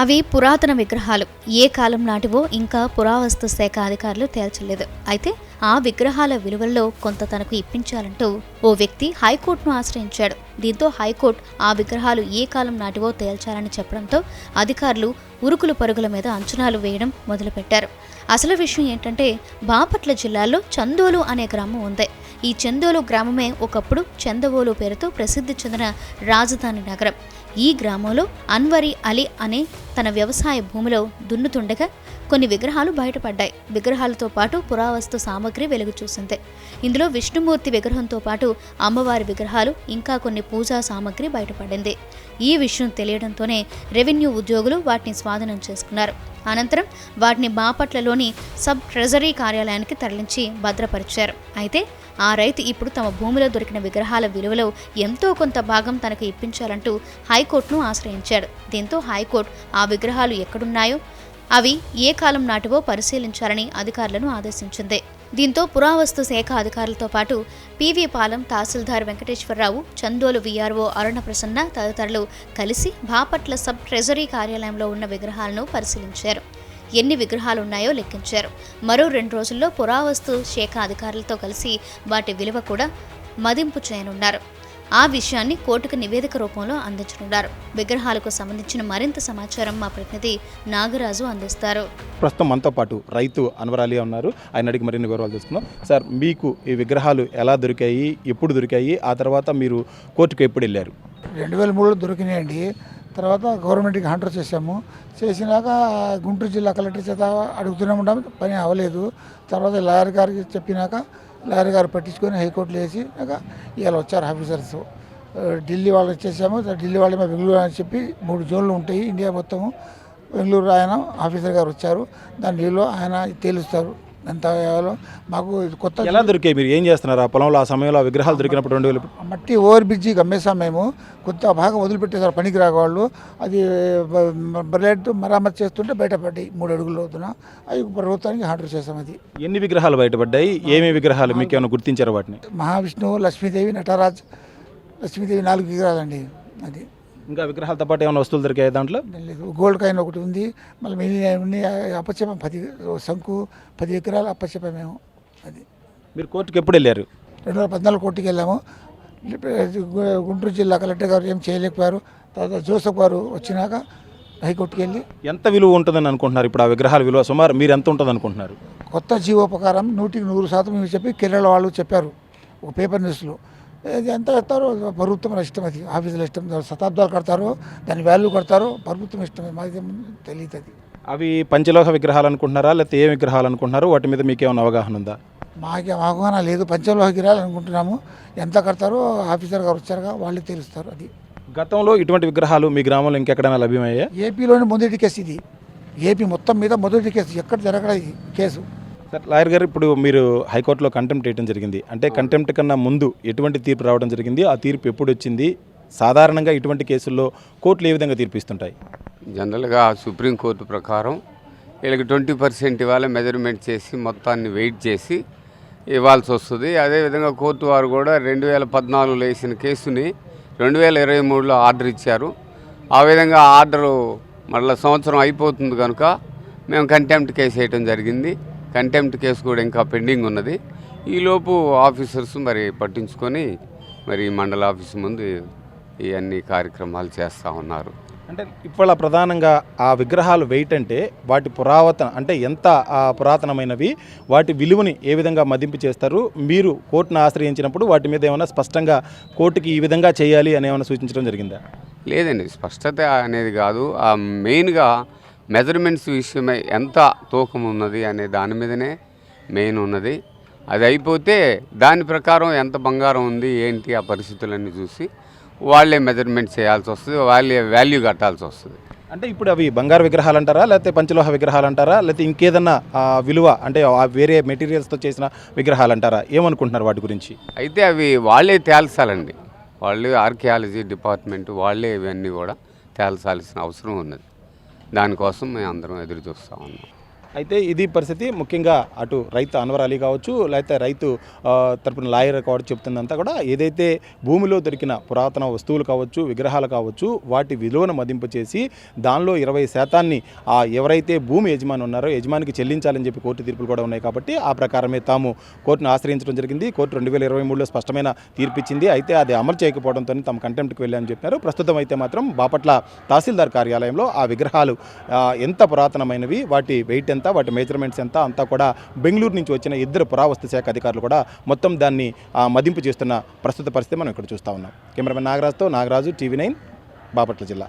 అవి పురాతన విగ్రహాలు. ఏ కాలం నాటివో ఇంకా పురావస్తు శాఖ అధికారులు తేల్చలేదు. అయితే ఆ విగ్రహాల విలువల్లో కొంత తనకు ఇప్పించాలంటూ ఓ వ్యక్తి హైకోర్టును ఆశ్రయించాడు. దీంతో హైకోర్టు ఆ విగ్రహాలు ఏ కాలం నాటివో తేల్చాలని చెప్పడంతో అధికారులు ఉరుకులు పరుగుల మీద అంచనాలు వేయడం మొదలుపెట్టారు. అసలు విషయం ఏంటంటే బాపట్ల జిల్లాలో చందోలు అనే గ్రామం ఉంది. ఈ చందోలు గ్రామమే ఒకప్పుడు చందవోలు పేరుతో ప్రసిద్ధి చెందిన రాజధాని నగరం. ఈ గ్రామంలో అన్వరి అలీ అనే తన వ్యవసాయ భూమిలో దున్నుతుండగా కొన్ని విగ్రహాలు బయటపడ్డాయి. విగ్రహాలతో పాటు పురావస్తు సామగ్రి వెలుగు చూసింది. ఇందులో విష్ణుమూర్తి విగ్రహంతో పాటు అమ్మవారి విగ్రహాలు ఇంకా కొన్ని పూజా సామగ్రి బయటపడింది. ఈ విషయం తెలియడంతోనే రెవెన్యూ ఉద్యోగులు వాటిని స్వాధీనం చేసుకున్నారు. అనంతరం వాటిని బాపట్లలోని సబ్ ట్రెజరీ కార్యాలయానికి తరలించి భద్రపరిచారు. అయితే ఆ రైతు ఇప్పుడు తమ భూమిలో దొరికిన విగ్రహాల విలువలో ఎంతో కొంత భాగం తనకు ఇప్పించాలంటూ హైకోర్టును ఆశ్రయించాడు. దీంతో హైకోర్టు ఆ విగ్రహాలు ఎక్కడున్నాయో అవి ఏ కాలం నాటివో పరిశీలించాలని అధికారులను ఆదేశించింది. దీంతో పురావస్తు శాఖ అధికారులతో పాటు పివి పాలెం తహసీల్దార్ వెంకటేశ్వరరావు చందోలు వీఆర్ఓ అరుణ ప్రసన్న తదితరులు కలిసి బాపట్ల సబ్ ట్రెజరీ కార్యాలయంలో ఉన్న విగ్రహాలను పరిశీలించారు. ఎన్ని విగ్రహాలు ఉన్నాయో లెక్కించారు. మరో రెండు రోజుల్లో పురావస్తు శాఖ అధికారులతో కలిసి వాటి విలువ కూడా మదింపు చేయనున్నారు. ఆ విషయాన్ని కోర్టుకు నివేదిక రూపంలో అందించనున్నారు. విగ్రహాలకు సంబంధించిన మరింత సమాచారం మా ప్రతినిధి నాగరాజు అందిస్తారు. ప్రస్తుతం మనతో పాటు రైతు అన్వరాలి ఉన్నారు. ఆయన అడిగి మరిన్ని వివరాలు తెలుసుకుందాం. సార్ మీకు ఈ విగ్రహాలు ఎలా దొరికాయి ఎప్పుడు దొరికాయి ఆ తర్వాత మీరు కోర్టుకు ఎప్పుడు వెళ్ళారు? రెండు వేల మూడులో దొరికినాయండి. తర్వాత గవర్నమెంట్కి హంటర్ చేసాము చేసినాక గుంటూరు జిల్లా కలెక్టర్ చేత అడుగుతూనే ఉంటాం పని అవ్వలేదు. తర్వాత లాయర్ గారికి చెప్పినాక లాయర్ గారు పట్టించుకొని హైకోర్టులో వేసి ఇవాళ వచ్చారు ఆఫీసర్స్. ఢిల్లీ వాళ్ళు వచ్చేసాము ఢిల్లీ వాళ్ళు మేము బెంగళూరు అని చెప్పి మూడు జోన్లు ఉంటాయి. ఇండియా మొత్తము బెంగళూరు ఆయన ఆఫీసర్ గారు వచ్చారు. దాని వీళ్ళు ఆయన తేలుస్తారు. ఎంత కావాలో మాకు కొత్త ఎలా దొరికాయి మీరు? ఏం చేస్తున్నారు? ఆ పొలంలో ఆ సమయంలో ఆ విగ్రహాలు దొరికినప్పుడు రెండు వేలు మట్టి ఓవర్ బ్రిడ్జి గమ్మేసాం మేము. కొత్త భాగం వదిలిపెట్టేసారు పనికి రావాళ్ళు అది బ్లడ్ మరామతు చేస్తుంటే బయటపడ్డాయి మూడు అడుగుల లోతున. అవి ప్రభుత్వానికి ఆర్డర్ చేసాం అది. ఎన్ని విగ్రహాలు బయటపడ్డాయి ఏమేమి విగ్రహాలు మీకు ఏమైనా గుర్తించారు వాటిని? మహావిష్ణువు లక్ష్మీదేవి నటరాజ్ లక్ష్మీదేవి నాలుగు విగ్రహాలండి అది. ఇంకా విగ్రహాలతో పాటు ఏమైనా వస్తువులు దొరికాయి దాంట్లో? లేదు. గోల్డ్ కాయిన్ ఒకటి ఉంది. మళ్ళీ మిగిలిన అప్పచెప్పం పది శంకు పది విగ్రహాలు అప్పచెప్పాం మేము అది. మీరు కోర్టుకు ఎప్పుడు వెళ్ళారు? రెండు వేల పద్నాలుగు కోర్టుకి వెళ్ళాము. గుంటూరు జిల్లా కలెక్టర్ గారు ఏం చేయలేకపోయారు. తర్వాత జోసఫ్ గారు వచ్చినాక హైకోర్టుకి వెళ్ళి ఎంత విలువ ఉంటుందని అనుకుంటున్నారు ఇప్పుడు ఆ విగ్రహాల విలువ? సుమారు మీరు ఎంత ఉంటుంది అనుకుంటున్నారు? కొత్త జీవో ప్రకారం నూటికి నూరు శాతం చెప్పి కేరళ వాళ్ళు చెప్పారు. ఒక పేపర్ న్యూస్లో. ఎంత కడతారో ప్రభుత్వం ఇష్టం అది. ఆఫీసుల ఇష్టం శతాబ్దాలు కడతారో. దాని వాల్యూ కడతారో. ప్రభుత్వం ఇష్టమే మాది తెలియదు అవి పంచలోహ విగ్రహాలు అనుకుంటున్నారా? లేకపోతే ఏ విగ్రహాలు అనుకుంటున్నారు? వాటి మీద మీకు ఏమైనా అవగాహన ఉందా? మాకే అవగాహన లేదు. పంచలోహ గిరాలు అనుకుంటున్నాము. ఎంత కడతారో ఆఫీసర్ గారు వచ్చారుగా వాళ్ళే తెలుస్తారు అది. గతంలో ఇటువంటి విగ్రహాలు మీ గ్రామంలో ఇంకెక్కడైనా లభ్యమయ్యా ఏపీలోని మొదటి కేసు ఇది. ఏపీ మొత్తం మీద మొదటి కేసు. ఎక్కడ జరగడం ఇది కేసు. సార్ లాయర్ గారు ఇప్పుడు మీరు హైకోర్టులో కంటెంప్ట్ వేయడం జరిగింది. అంటే కంటెంప్ట్ కన్నా ముందు ఎటువంటి తీర్పు రావడం జరిగింది? ఆ తీర్పు ఎప్పుడు వచ్చింది సాధారణంగా ఇటువంటి కేసుల్లో కోర్టులు ఏ విధంగా తీర్పు ఇస్తుంటాయి జనరల్గా సుప్రీంకోర్టు ప్రకారం వీళ్ళకి ట్వంటీ పర్సెంట్ ఇవాళ మెజర్మెంట్ చేసి మొత్తాన్ని వెయిట్ చేసి ఇవ్వాల్సి వస్తుంది. అదేవిధంగా కోర్టు వారు కూడా రెండు వేల పద్నాలుగులో వేసిన కేసుని రెండు వేల ఇరవై మూడులో ఆర్డర్ ఇచ్చారు. ఆ విధంగా ఆర్డరు మళ్ళీ సంవత్సరం అయిపోతుంది కనుక మేము కంటెంప్ట్ కేసు వేయటం జరిగింది. కంటెంప్ట్ కేసు కూడా ఇంకా పెండింగ్ ఉన్నది. ఈలోపు ఆఫీసర్స్ మరి పట్టించుకొని మరి మండల ఆఫీస్ ముందు ఈ అన్ని కార్యక్రమాలు చేస్తూ ఉన్నారు. అంటే ఇవాళ ప్రధానంగా ఆ విగ్రహాలు వెయిట్ అంటే వాటి పురావతన అంటే ఎంత పురాతనమైనవి వాటి విలువని ఏ విధంగా మదింపు చేస్తారు మీరు కోర్టును ఆశ్రయించినప్పుడు వాటి మీద ఏమైనా స్పష్టంగా కోర్టుకి ఈ విధంగా చేయాలి అని ఏమైనా సూచించడం జరిగిందా? లేదండి స్పష్టత అనేది కాదు. ఆ మెయిన్గా మెజర్మెంట్స్ విషయమై ఎంత తూకం ఉన్నది అనే దాని మీదనే మెయిన్ ఉన్నది. అది అయిపోతే దాని ప్రకారం ఎంత బంగారం ఉంది ఏంటి ఆ పరిస్థితులన్నీ చూసి వాళ్ళే మెజర్మెంట్ చేయాల్సి వస్తుంది వాళ్ళే వాల్యూ కట్టాల్సి వస్తుంది. అంటే ఇప్పుడు అవి బంగారు విగ్రహాలు అంటారా లేకపోతే పంచలోహ విగ్రహాలు అంటారా లేకపోతే ఇంకేదన్నా విలువ అంటే ఆ వేరే మెటీరియల్స్తో చేసిన విగ్రహాలు అంటారా ఏమనుకుంటున్నారు వాటి గురించి? అయితే అవి వాళ్ళే తేల్చాలండి. వాళ్ళు ఆర్కియాలజీ డిపార్ట్మెంట్ వాళ్ళే ఇవన్నీ కూడా తేల్చాల్సిన అవసరం ఉన్నది. దానికోసం మేము అందరం ఎదురు చూస్తూ ఉన్నాం. అయితే ఇది పరిస్థితి ముఖ్యంగా అటు రైతు అన్వర్ అలీ కావచ్చు లేకపోతే రైతు తరపున లాయర్ కావచ్చు చెప్తుందంతా కూడా ఏదైతే భూమిలో దొరికిన పురాతన వస్తువులు కావచ్చు విగ్రహాలు కావచ్చు వాటి విలువను మదింపు చేసి దానిలో ఇరవై శాతాన్ని ఆ ఎవరైతే భూమి యజమాని ఉన్నారో యజమానికి చెల్లించాలని చెప్పి కోర్టు తీర్పులు కూడా ఉన్నాయి కాబట్టి ఆ ప్రకారమే తాము కోర్టును ఆశ్రయించడం జరిగింది. కోర్టు రెండు వేల ఇరవై మూడులో స్పష్టమైన తీర్పిచ్చింది. అయితే అది అమలు చేయకపోవడంతో తమ కంటెంప్ట్కి వెళ్ళామని చెప్పారు ప్రస్తుతం అయితే మాత్రం బాపట్ల తహసీల్దార్ కార్యాలయంలో ఆ విగ్రహాలు ఎంత పురాతనమైనవి వాటి వెయిట్ ఎంత వాటి మెజర్మెంట్స్ ఎంత అంతా కూడా బెంగళూరు నుంచి వచ్చిన ఇద్దరు పురావస్తు శాఖ అధికారులు కూడా మొత్తం దాన్ని మదింపు చేస్తున్న ప్రస్తుత పరిస్థితి మనం ఇక్కడ చూస్తా ఉన్నాం. కెమెరామెన్ నాగరాజుతో నాగరాజు టీవీ నైన్ బాపట్ల జిల్లా.